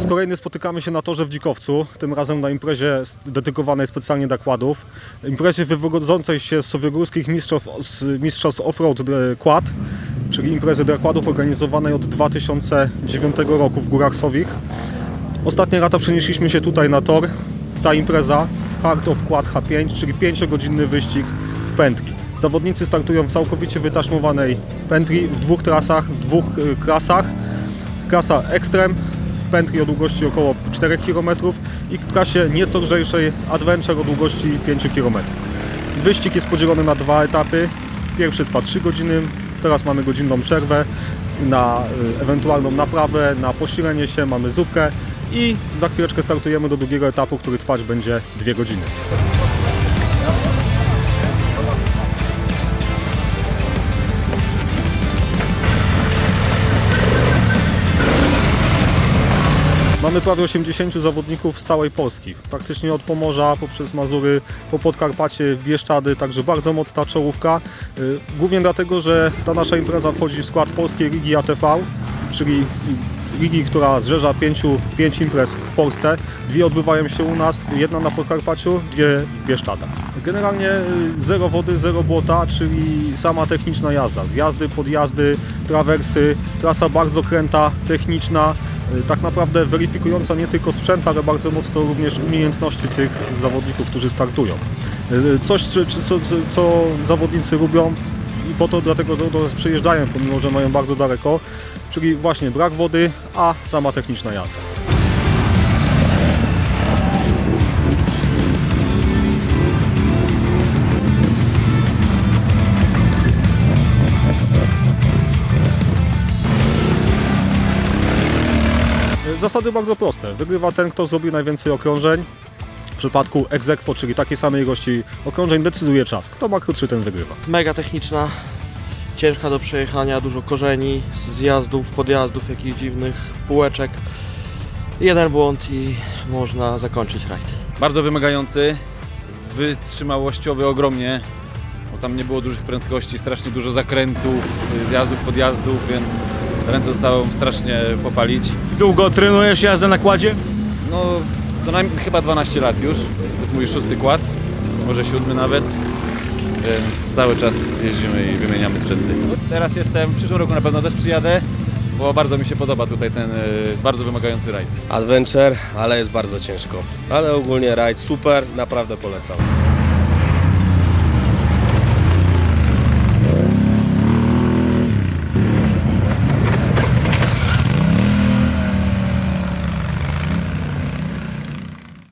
Raz kolejny spotykamy się na torze w Dzikowcu, tym razem na imprezie dedykowanej specjalnie dla kładów. Imprezie wywodzącej się z sowiegórskich mistrzostw, z mistrzostw off-road e, quad, czyli imprezy dla kładów organizowanej od 2009 roku w Górach Sowich. Ostatnie lata przenieśliśmy się tutaj na tor. Ta impreza Hard of Quad H5, czyli 5-godzinny wyścig w pętli. Zawodnicy startują w całkowicie wytaśmowanej pętli w dwóch trasach, w dwóch e, klasach. Klasa Extreme pętli o długości około 4 km i klasie nieco lżejszej Adventure o długości 5 km. Wyścig jest podzielony na dwa etapy. Pierwszy trwa 3 godziny, teraz mamy godzinną przerwę na y, ewentualną naprawę, na posilenie się, mamy zupkę i za chwileczkę startujemy do drugiego etapu, który trwać będzie 2 godziny. Mamy prawie 80 zawodników z całej Polski. Praktycznie od Pomorza, poprzez Mazury, po Podkarpacie, Bieszczady, także bardzo mocna czołówka. Y, Głównie dlatego, że ta nasza impreza wchodzi w skład Polskiej Ligi ATV, czyli ligi, która zrzesza pięciu, pięć imprez w Polsce. Dwie odbywają się u nas, jedna na Podkarpaciu, dwie w Bieszczadach. Generalnie y, zero wody, zero błota, czyli sama techniczna jazda. Zjazdy, podjazdy, trawersy, trasa bardzo kręta, techniczna, tak naprawdę weryfikująca nie tylko sprzęt, ale bardzo mocno również umiejętności tych zawodników, którzy startują. Y, Coś, czy, czy, co, co zawodnicy lubią i po to dlatego do nas przyjeżdżają, pomimo że mają bardzo daleko, czyli właśnie brak wody, a sama techniczna jazda. Zasady bardzo proste. Wygrywa ten, kto zrobi najwięcej okrążeń. W przypadku egzekwo, czyli takiej samej ilości okrążeń, decyduje czas. Kto ma krótszy, ten wygrywa. Mega techniczna, ciężka do przejechania, dużo korzeni, zjazdów, podjazdów, jakichś dziwnych półeczek. Jeden błąd i można zakończyć rajd. Bardzo wymagający, wytrzymałościowy ogromnie, bo tam nie było dużych prędkości, strasznie dużo zakrętów, zjazdów, podjazdów, więc ręce zostało strasznie popalić. Długo trenujesz jazdę na kładzie? No, co najmniej chyba 12 lat już, to jest mój szósty kład, może siódmy nawet, więc cały czas jeździmy i wymieniamy sprzęty. Teraz jestem, w przyszłym roku na pewno też przyjadę, bo bardzo mi się podoba tutaj ten y, bardzo wymagający rajd. Adventure, ale jest bardzo ciężko. Ale ogólnie rajd super, naprawdę polecam.